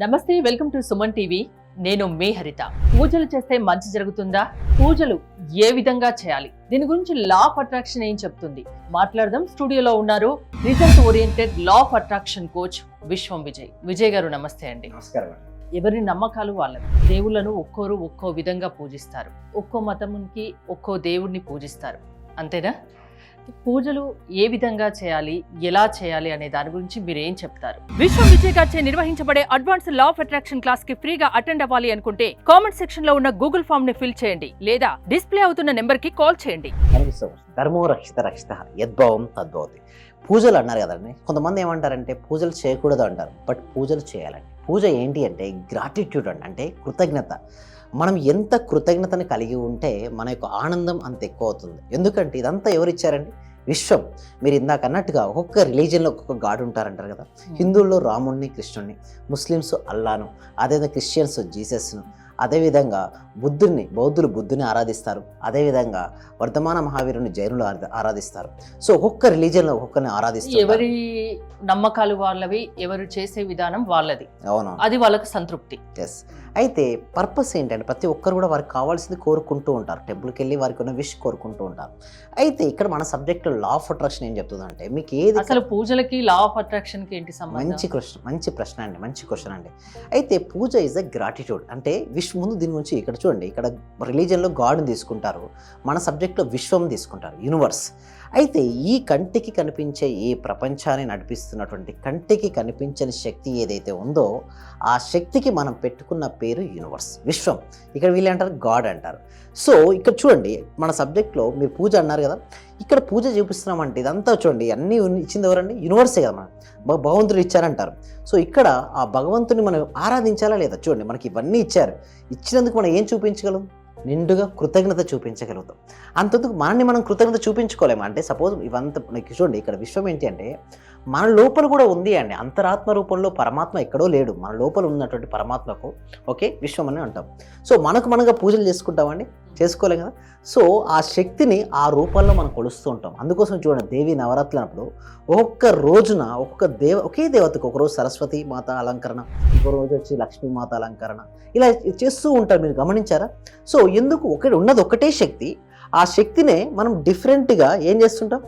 నమస్తే welcome to Suman TV. నేను మీ హరిత. పూజలు చేస్తే మంచి జరుగుతుందా? పూజలు ఏ విధంగా చేయాలి? దీని గురించి లా ఆఫ్ అట్రాక్షన్ ఏం చెప్తుంది? మాట్లాడదాం. స్టూడియోలో ఉన్నారు result oriented law of attraction coach Vishwam Vijay. Vijay గారు నమస్తే అండి. నమస్కారం ఎవరి నమ్మకాలు వాళ్ళవి? దేవుళ్ళను ఒక్కోరు ఒక్కో విధంగా పూజిస్తారు. ఒక్కో మతమునికి ఒక్కో దేవుడిని పూజిస్తారు. అంతేనా? పూజలు ఏ విధంగా చేయాలి ఎలా చేయాలి అనే దాని గురించి మీరు ఏం చెప్తారు? విశ్వం విజయ్ గారిచే నిర్వహించబడే అడ్వాన్స్ లా ఆఫ్ అట్రాక్షన్ క్లాస్కి ఫ్రీగా అటెండ్ అవ్వాలి అనుకుంటే కామెంట్ సెక్షన్లో ఉన్న గూగుల్ ఫామ్ని ఫిల్ చేయండి. లేదా డిస్ప్లే అవుతున్న నెంబర్కి కాల్ చేయండి. సో ధర్మో రక్షిత రక్షిత యద్భావం తద్భవతి. పూజలు అన్నారు కదండి. కొంతమంది ఏమంటారంటే పూజలు చేయకూడదు అంటారు. బట్ పూజలు చేయాలండి. పూజ ఏంటి అంటే గ్రాటిట్యూడ్ అండి. అంటే కృతజ్ఞత. మనం ఎంత కృతజ్ఞతని కలిగి ఉంటే మన యొక్క ఆనందం అంత ఎక్కువ అవుతుంది. ఎందుకంటే ఇదంతా ఎవరు ఇచ్చారండి విశ్వం. మీరు ఇందాక అన్నట్టుగా ఒక్కొక్క రిలీజియన్లో ఒక్కొక్క గాడ్ ఉంటారంటారు కదా. హిందువుల్లో రాముణ్ణి కృష్ణుణ్ణి ముస్లిమ్స్ అల్లాను అదేవిధంగా క్రిస్టియన్స్ జీసస్ను అదేవిధంగా బుద్ధుడిని బౌద్ధులు బుద్ధుని ఆరాధిస్తారు. అదేవిధంగా వర్ధమాన మహావీరుని జైనులు ఆరా- ఆరాధిస్తారు. సో ఒక్కొక్క రిలీజియన్లో ఒక్కొక్కరిని ఆరాధిస్తారు ఎవరి నమ్మకాలు వాళ్ళవి ఎవరు చేసే విధానం వాళ్ళది. అవును. అది వాళ్ళకి సంతృప్తి. ఎస్ అయితే పర్పస్ ఏంటంటే ప్రతి ఒక్కరు కూడా వారికి కావాల్సింది కోరుకుంటూ ఉంటారు. టెంపుల్కి వెళ్ళి వారికి ఉన్న విష్ కోరుకుంటూ ఉంటారు. అయితే ఇక్కడ మన సబ్జెక్ట్లో లా ఆఫ్ అట్రాక్షన్ ఏం చెప్తుందంటే మీకు ఏది అసలు పూజలకి లా ఆఫ్ అట్రాక్షన్కి ఏంటి సంబంధం? మంచి క్వశ్చన్ మంచి ప్రశ్న అండి మంచి క్వశ్చన్ అండి. అయితే పూజ ఇస్ అ గ్రాటిట్యూడ్. అంటే విష్ ముందు దీని గురించి ఇక్కడ చూడండి ఇక్కడ రిలీజన్లో గాడ్ని తీసుకుంటారు మన సబ్జెక్ట్లో విశ్వం తీసుకుంటారు యూనివర్స్ అయితే ఈ కంటికి కనిపించే ఈ ప్రపంచాన్ని నడిపిస్తున్నటువంటి కంటికి కనిపించని శక్తి ఏదైతే ఉందో ఆ శక్తికి మనం పెట్టుకున్న పేరు యూనివర్స్ విశ్వం. ఇక్కడ వీళ్ళు అంటారు గాడ్ అంటారు. సో ఇక్కడ చూడండి మన సబ్జెక్ట్లో మీరు పూజ అన్నారు కదా ఇక్కడ పూజ చూపిస్తున్నామంటే ఇదంతా చూడండి అన్నీ ఇచ్చింది ఎవరండి? యూనివర్సే కదా మనం భగవంతుడు ఇచ్చారంటారు. సో ఇక్కడ ఆ భగవంతుని మనం ఆరాధించాలా లేదా? చూడండి మనకి ఇవన్నీ ఇచ్చారు. ఇచ్చినందుకు మనం ఏం చూపించగలం? నిండుగా కృతజ్ఞత చూపించగలుగుతాం. అంతందుకు మనల్ని మనం కృతజ్ఞత చూపించుకోలేము? అంటే సపోజ్ ఇవంతా చూడండి ఇక్కడ విశ్వం ఏంటి అంటే మన లోపల కూడా ఉంది అండి. అంతరాత్మ రూపంలో పరమాత్మ ఎక్కడో లేడు. మన లోపల ఉన్నటువంటి పరమాత్మకు ఓకే విశ్వం అని అంటాం. సో మనకు మనగా పూజలు చేసుకుంటామండి చేసుకోలేం కదా? సో ఆ శక్తిని ఆ రూపంలో మనం కొలుస్తూ ఉంటాం. అందుకోసం చూడండి దేవి నవరాత్రులు అన్నప్పుడు ఒక్కొక్క రోజున ఒక్కొక్క దేవ ఒకే దేవతకు ఒకరోజు సరస్వతి మాత అలంకరణ ఇంకో రోజు వచ్చి లక్ష్మీ మాత అలంకరణ ఇలా చేస్తూ ఉంటారు. మీరు గమనించారా? సో ఎందుకు ఒకటి ఉన్నది ఒకటే శక్తి. ఆ శక్తినే మనం డిఫరెంట్గా ఏం చేస్తుంటాం?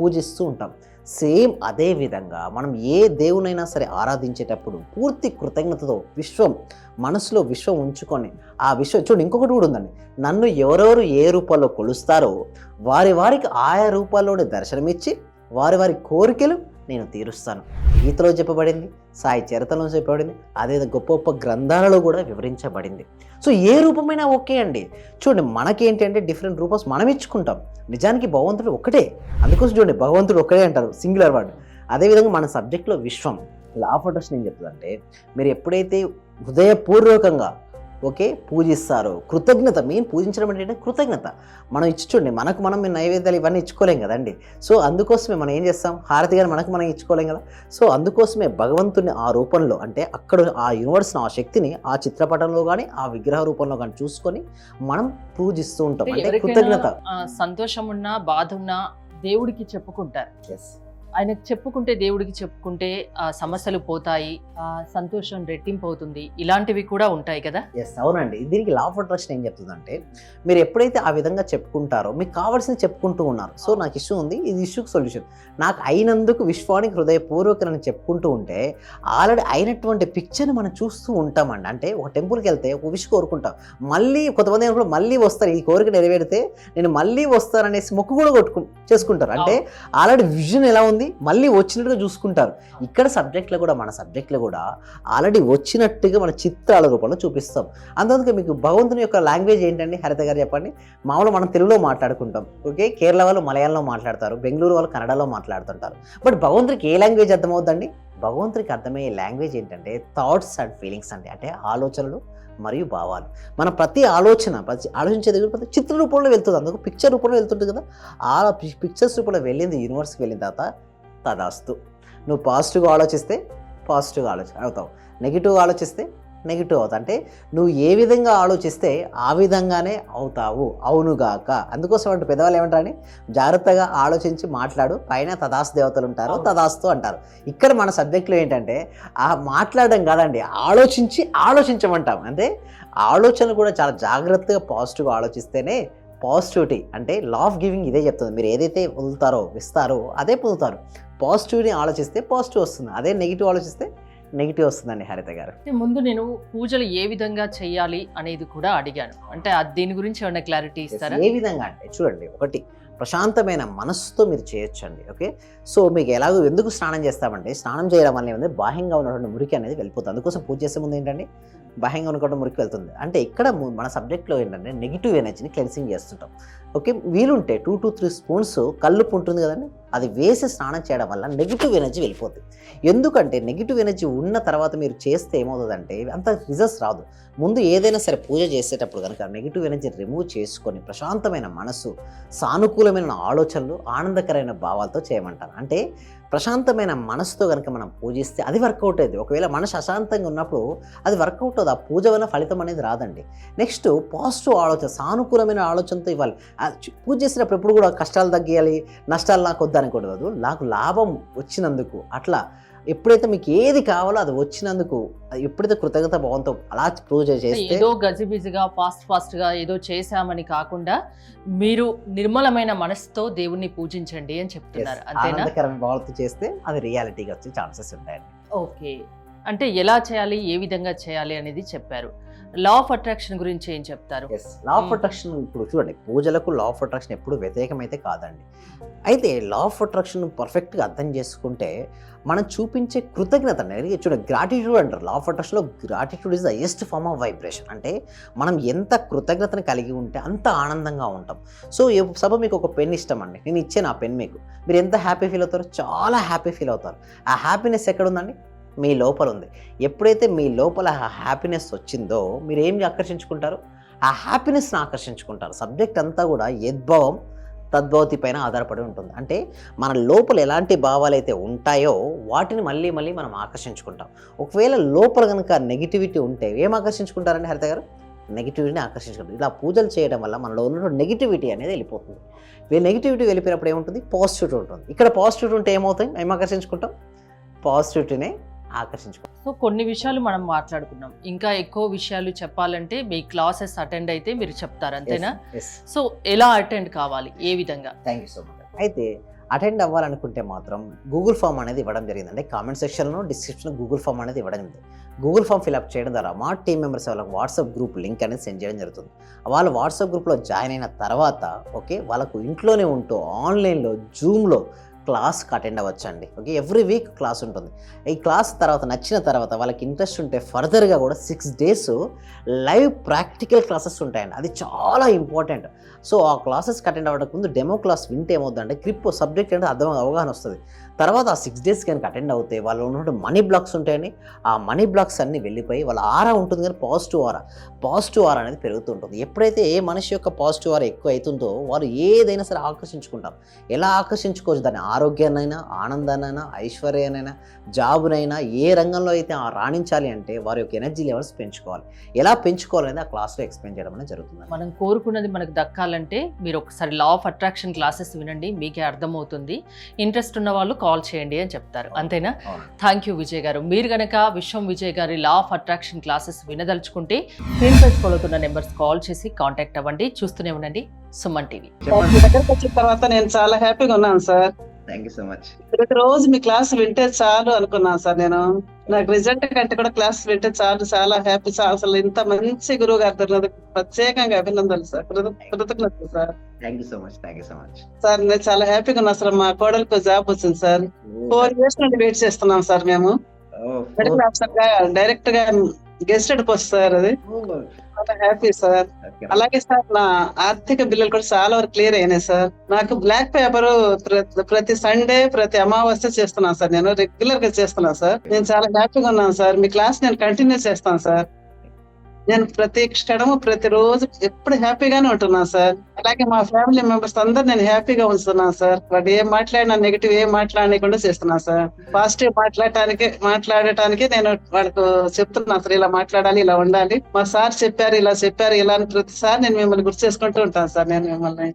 పూజిస్తూ ఉంటాం. సేమ్ అదే విధంగా మనం ఏ దేవునైనా సరే ఆరాధించేటప్పుడు పూర్తి కృతజ్ఞతతో విశ్వం మనసులో విశ్వం ఉంచుకొని ఆ విశ్వం చూడండి ఇంకొకటి కూడా ఉందండి. నన్ను ఎవరెవరు ఏ రూపంలో కొలుస్తారో వారి వారికి ఆయా రూపాల్లోనే దర్శనమిచ్చి వారి వారి కోరికలు నేను తీరుస్తాను. గీతలో చెప్పబడింది సాయి చరితలో చెప్పబడింది అదే గొప్ప గొప్ప గ్రంథాలలో కూడా వివరించబడింది. సో ఏ రూపమైనా ఓకే అండి. చూడండి మనకేంటి అంటే డిఫరెంట్ రూపస్ మనం ఇచ్చుకుంటాం. నిజానికి భగవంతుడు ఒకటే. అందుకోసం చూడండి భగవంతుడు ఒకటే అంటారు సింగులర్ వర్డ్. అదేవిధంగా మన సబ్జెక్ట్లో విశ్వం. లా ఆఫ్ నేను చెప్తుందంటే మీరు ఎప్పుడైతే హృదయపూర్వకంగా ఓకే? పూజిస్తారో. కృతజ్ఞత మెయిన్ పూజించడం ఏంటంటే కృతజ్ఞత. మనం ఇచ్చి చూడండి మనకు మనం నైవేద్యాలు ఇవన్నీ ఇచ్చుకోలేం కదండి. సో అందుకోసమే మనం ఏం చేస్తాం? హారతి గాని మనకు మనం ఇచ్చుకోలేం కదా. సో అందుకోసమే భగవంతుని ఆ రూపంలో అంటే అక్కడ ఆ యూనివర్స్ని ఆ శక్తిని ఆ చిత్రపటంలో కానీ ఆ విగ్రహ రూపంలో కానీ చూసుకొని మనం పూజిస్తూ ఉంటాం. అంటే కృతజ్ఞత. సంతోషం ఉన్నా బాధ ఉన్నా దేవుడికి చెప్పుకుంటారు. ఆయనకు చెప్పుకుంటే దేవుడికి చెప్పుకుంటే ఆ సమస్యలు పోతాయి ఆ సంతోషం రెట్టింపు అవుతుంది ఇలాంటివి కూడా ఉంటాయి కదా? ఎస్ అవునండి. దీనికి లా ఆఫ్ అట్రాక్షన్ ఏం చెప్తుందంటే మీరు ఎప్పుడైతే ఆ విధంగా చెప్పుకుంటారో మీకు కావాల్సింది చెప్పుకుంటూ ఉన్నారు. సో నాకు ఇష్యూ ఉంది. ఇది ఇష్యూకి సొల్యూషన్ నాకు అయినందుకు విశ్వానికి హృదయపూర్వకని చెప్పుకుంటూ ఉంటే ఆల్రెడీ అయినటువంటి పిక్చర్ని మనం చూస్తూ ఉంటామండి. అంటే ఒక టెంపుల్కి వెళ్తే ఒక విష్ కోరుకుంటాం. మళ్ళీ కొంతమంది ఏమనుకుంటారు మళ్ళీ వస్తారు. ఈ కోరిక నెరవేరితే నేను మళ్ళీ వస్తాననేసి మొక్కు కూడా కొట్టుకు చేసుకుంటారు. అంటే ఆల్రెడీ విజన్ ఎలా ఉంది? మళ్ళీ వచ్చినట్టుగా చూసుకుంటారు. ఇక్కడ సబ్జెక్ట్లో కూడా మన సబ్జెక్ట్లో కూడా ఆల్రెడీ వచ్చినట్టుగా మన చిత్రాల రూపంలో చూపిస్తాం. అందుకే మీకు భగవంతుని యొక్క లాంగ్వేజ్ ఏంటండి? హరిత గారు చెప్పండి. మామూలు మనం తెలుగులో మాట్లాడుకుంటాం ఓకే? కేరళ వాళ్ళు మలయాళంలో మాట్లాడతారు బెంగళూరు వాళ్ళు కన్నడలో మాట్లాడుతుంటారు. బట్ భగవంతుడికి ఏ లాంగ్వేజ్ అర్థమవుతుందండి భగవంతుడికి అర్థమయ్యే లాంగ్వేజ్ ఏంటంటే థాట్స్ అండ్ ఫీలింగ్స్ అండి. అంటే ఆలోచనలు మరియు భావాలు. మన ప్రతి ఆలోచన ప్రతి ఆలోచించేది ప్రతి చిత్ర రూపంలో వెళ్తుంది. అందుకు పిక్చర్ రూపంలో వెళ్తుంటుంది కదా. ఆ పిక్చర్స్ రూపంలో వెళ్ళింది యూనివర్స్కి వెళ్ళిన తర్వాత తదాస్తు. నువ్వు పాజిటివ్గా ఆలోచిస్తే పాజిటివ్గా ఆలోచన అవుతావు. నెగిటివ్గా ఆలోచిస్తే నెగిటివ్ అవుతా. అంటే నువ్వు ఏ విధంగా ఆలోచిస్తే ఆ విధంగానే అవుతావు. అవునుగాక అందుకోసం అంటే పెద్దవాళ్ళు ఏమంటారని జాగ్రత్తగా ఆలోచించి మాట్లాడు. పైన తదాస్తు దేవతలు ఉంటారు. తదాస్తు అంటారు. ఇక్కడ మన సబ్జెక్ట్లో ఏంటంటే ఆ మాట్లాడడం కాదండి ఆలోచించి ఆలోచించమంటాం. అంటే ఆలోచన కూడా చాలా జాగ్రత్తగా పాజిటివ్గా ఆలోచిస్తేనే పాజిటివిటీ అంటే లా ఆఫ్ గివింగ్ ఇదే చెప్తుంది. మీరు ఏదైతే వదులుతారో ఇస్తారో అదే పొందుతారు. పాజిటివ్ని ఆలోచిస్తే పాజిటివ్ వస్తుంది. అదే నెగిటివ్ ఆలోచిస్తే నెగిటివ్ వస్తుందండి హరిత గారు. ముందు నేను పూజలు ఏ విధంగా చేయాలి అనేది కూడా అడిగాను. అంటే అది దీని గురించి ఏమైనా క్లారిటీ ఇస్తారా? ఏ విధంగా అంటే చూడండి ఒకటి ప్రశాంతమైన మనస్సుతో మీరు చేయొచ్చండి ఓకే? సో మీకు ఎలాగో ఎందుకు స్నానం చేస్తామంటే స్నానం చేయడం వల్ల ఏమంటే బాహ్యంగా ఉన్నటువంటి మురికి అనేది వెళ్ళిపోతుంది. అందుకోసం పూజ చేసే ముందు ఏంటంటే బాహ్యంగా ఉన్నటువంటి మురికి వెళ్తుంది అంటే ఇక్కడ మన సబ్జెక్ట్లో ఏంటంటే నెగిటివ్ ఎనర్జీని క్లెన్సింగ్ చేస్తుంటాం. ఓకే? వీలుంటే టూ టు త్రీ స్పూన్స్ కళ్ళు ఉంటుంది కదండి? అది వేసి స్నానం చేయడం వల్ల నెగిటివ్ ఎనర్జీ వెళ్ళిపోతుంది ఎందుకంటే నెగిటివ్ ఎనర్జీ ఉన్న తర్వాత మీరు చేస్తే ఏమవుతుందంటే అంత రిజల్ట్స్ రాదు. ముందు ఏదైనా సరే పూజ చేసేటప్పుడు కనుక నెగిటివ్ ఎనర్జీ రిమూవ్ చేసుకొని ప్రశాంతమైన మనసు సానుకూలమైన ఆలోచనలు ఆనందకరమైన భావాలతో చేయమంటారు. అంటే ప్రశాంతమైన మనసుతో కనుక మనం పూజిస్తే అది వర్కౌట్ అయ్యింది ఒకవేళ మనసు అశాంతంగా ఉన్నప్పుడు అది వర్కౌట్ అవుతుంది. ఆ పూజ వల్ల ఫలితం అనేది రాదండి. నెక్స్ట్ పాజిటివ్ ఆలోచన సానుకూలమైన ఆలోచనతో ఇవ్వాలి. పూజ చేసినప్పుడు ఎప్పుడు కూడా కష్టాలు తగ్గియాలి నష్టాలు నాకు వద్దనకూడదు నాకు లాభం వచ్చినందుకు అట్లా ఎప్పుడైతే మీకు ఏది కావాలో అది వచ్చినందుకు ఎప్పుడైతే కృతజ్ఞత భావంతో అలా పూజ చేస్తే ఏదో గజిబిజిగా ఫాస్ట్ ఫాస్ట్గా ఏదో చేశామని కాకుండా మీరు నిర్మలమైన మనసుతో దేవుణ్ణి పూజించండి అని చెప్తున్నారు. ఆనందకరమైన భావాలతో చేస్తే అది రియాలిటీగా వచ్చే ఛాన్సెస్ ఉంటాయండి. ఓకే. అంటే ఎలా చేయాలి ఏ విధంగా చేయాలి అనేది చెప్పారు. లా ఆఫ్ అట్రాక్షన్ గురించి ఏం చెప్తారు? లా ఆఫ్. అట్రాక్షన్ ఇప్పుడు చూడండి పూజలకు లా ఆఫ్ అట్రాక్షన్ ఎప్పుడు వ్యతిరేకమైతే కాదండి. అయితే లా ఆఫ్ అట్రాక్షన్ పర్ఫెక్ట్గా అర్థం చేసుకుంటే మనం చూపించే కృతజ్ఞత అనేది చూడండి గ్రాటిట్యూడ్ అంటారు. Law of అట్రాక్షన్లో gratitude is the highest form of vibration అంటే మనం ఎంత కృతజ్ఞతను కలిగి ఉంటే అంత ఆనందంగా ఉంటాం. సో సభ మీకు ఒక పెన్ ఇష్టం అండి నేను ఇచ్చాను ఆ పెన్ మీకు. మీరు ఎంత హ్యాపీ ఫీల్ అవుతారో చాలా హ్యాపీ ఫీల్ అవుతారు. ఆ హ్యాపీనెస్ ఎక్కడ ఉందండి? మీ లోపల ఉంది ఎప్పుడైతే మీ లోపల ఆ హ్యాపీనెస్ వచ్చిందో మీరు ఏం ఆకర్షించుకుంటారు? ఆ హ్యాపీనెస్ని ఆకర్షించుకుంటారు. సబ్జెక్ట్ అంతా కూడా యద్భవం తద్భవతి పైన ఆధారపడి ఉంటుంది. అంటే మన లోపల ఎలాంటి భావాలు అయితే ఉంటాయో వాటిని మళ్ళీ మళ్ళీ మనం ఆకర్షించుకుంటాం. ఒకవేళ లోపల కనుక నెగిటివిటీ ఉంటే ఏం ఆకర్షించుకుంటారండి హరిత గారు? నెగిటివిటీని ఆకర్షించుకుంటారు. ఇలా పూజలు చేయడం వల్ల మనలో ఉన్న నెగిటివిటీ అనేది వెళ్ళిపోతుంది. వే నెగిటివిటీ వెళ్ళిపోయినప్పుడు ఏముంటుంది? పాజిటివిటీ ఉంటుంది. ఇక్కడ పాజిటివిటీ ఉంటే ఏమవుతాయి? ఏం ఆకర్షించుకుంటాం? పాజిటివిటీనే ఆకర్షించుకుంటాం సో కొన్ని విషయాలు మనం మాట్లాడుకున్నాం. ఇంకా ఎక్కువ విషయాలు చెప్పాలంటే మీ క్లాసెస్ అటెండ్ అయితే మీరు చెప్తారు అంతేనా? సో ఎలా అటెండ్ కావాలి? ఏ విధంగా? థ్యాంక్ యూ సో మచ్ అయితే అటెండ్ అవ్వాలనుకుంటే మాత్రం గూగుల్ ఫామ్ అనేది ఇవ్వడం జరిగింది. అంటే కామెంట్ సెక్షన్లో డిస్క్రిప్షన్లో గూగుల్ ఫామ్ అనేది ఇవ్వడం జరిగింది. గూగుల్ ఫామ్ ఫిల్అప్ చేయడం ద్వారా మా టీం మెంబర్స్ వాళ్ళకి వాట్సాప్ గ్రూప్ లింక్ అనేది సెండ్ చేయడం జరుగుతుంది. వాళ్ళు వాట్సాప్ గ్రూప్లో జాయిన్ అయిన తర్వాత ఓకే వాళ్ళకు ఇంట్లోనే ఉంటూ ఆన్లైన్లో జూమ్లో క్లాస్కి అటెండ్ అవ్వచ్చండి. ఓకే? ఎవ్రీ వీక్ క్లాస్ ఉంటుంది. ఈ క్లాస్ తర్వాత నచ్చిన తర్వాత వాళ్ళకి ఇంట్రెస్ట్ ఉంటే ఫర్దర్గా కూడా six days live practical classes ఉంటాయండి. అది చాలా ఇంపార్టెంట్. సో ఆ క్లాసెస్కి అటెండ్ అవ్వడానికి ముందు డెమో క్లాస్ వింటే ఏమవుతుందంటే క్రిప్ సబ్జెక్ట్ అంటే అర్థం అవగాహన వస్తుంది. తర్వాత ఆ సిక్స్ డేస్ కనుక అటెండ్ అవుతే వాళ్ళు ఉన్నటువంటి మనీ బ్లాక్స్ ఉంటాయని ఆ మనీ బ్లాక్స్ అన్నీ వెళ్ళిపోయి వాళ్ళ ఆరా ఉంటుంది కానీ పాజిటివ్ ఆరా. పాజిటివ్ ఆరా అనేది పెరుగుతూ ఉంటుంది. ఎప్పుడైతే ఏ మనిషి యొక్క పాజిటివ్ ఆరా ఎక్కువ అవుతుందో వారు ఏదైనా సరే ఆకర్షించుకుంటారు. ఎలా ఆకర్షించుకోవచ్చు? దాన్ని ఆరోగ్యాన్నైనా ఆనందాన్నైనా ఐశ్వర్యానైనా జాబునైనా ఏ రంగంలో అయితే ఆ రాణించాలి అంటే వారి యొక్క ఎనర్జీ లెవెల్స్ పెంచుకోవాలి. ఎలా పెంచుకోవాలనేది ఆ క్లాస్లో ఎక్స్ప్లెయిన్ చేయడం అనేది జరుగుతుంది. మనం కోరుకున్నది మనకు దక్కాలంటే మీరు ఒకసారి లా ఆఫ్ అట్రాక్షన్ క్లాసెస్ వినండి మీకే అర్థమవుతుంది. ఇంట్రెస్ట్ ఉన్న వాళ్ళు కాల్ చేయండి అని చెప్తారు. అంతేనా? థ్యాంక్ యూ విజయ్ గారు. మీరు గనక విశ్వం విజయ్ గారి లా ఆఫ్ అట్రాక్షన్ క్లాసెస్ వినదలుచుకుంటే స్క్రీన్ పై అవుతున్న నెంబర్స్ కాల్ చేసి కాంటాక్ట్ అవ్వండి. చూస్తూనే ఉండండి. సుమన్ టీవీ. దగ్గరకు వచ్చిన తర్వాత నేను చాలా హ్యాపీగా ఉన్నాను sir thank you so much ప్రతి రోజు మీ క్లాస్ వింటే చాలు అనుకున్నాను సార్ నేను. నాకు రిజల్ట్ కంటే కూడా క్లాస్ వింటే చాలు చాలా హ్యాపీ సార్. అసలు ఇంత మంచి గురువు గారు దొరికినందుకు ప్రత్యేకంగా అభినందనలు సార్. కృత- కృతజ్ఞతలు sir. Thank you so much thank you so much sir నేను చాలా హ్యాపీగా ఉన్నా సార్. మా కోడలికి జాబ్ వచ్చింది సార్. ఫోర్ ఇయర్స్ నుండి వెయిట్ చేస్తున్నాం సార్ మేము. డైరెక్ట్గా గెస్టెడ్ పోస్ట్ సార్ అది? చాలా హ్యాపీ సార్. అలాగే సార్ నా ఆర్థిక బిల్లులు కూడా చాలా వరకు క్లియర్ అయినాయి సార్. నాకు బ్లాక్ పేపర్ ప్రతి సండే ప్రతి అమావాస్య చేస్తున్నాను సార్. నేను రెగ్యులర్గా చేస్తున్నాను సార్. నేను చాలా హ్యాపీగా ఉన్నాను సార్. మీ క్లాస్ నేను కంటిన్యూ చేస్తాను సార్. నేను ప్రతి క్షణము ప్రతిరోజు ఎప్పుడు హ్యాపీగానే ఉంటున్నాను సార్. అలాగే మా ఫ్యామిలీ మెంబర్స్ అందరు నేను హ్యాపీగా ఉంచుతున్నాను సార్. వాడు ఏం మాట్లాడినా నెగిటివ్ ఏం మాట్లాడకుండా చేస్తున్నాను సార్. పాజిటివ్ మాట్లాడటానికి మాట్లాడటానికి నేను వాళ్ళకు చెప్తున్నాను సార్ ఇలా మాట్లాడాలి ఇలా ఉండాలి. మా సార్ చెప్పారు ఇలా చెప్పారు ఇలా అని ప్రతిసారి నేను మిమ్మల్ని గుర్తు చేసుకుంటూ ఉంటాను సార్ నేను మిమ్మల్ని.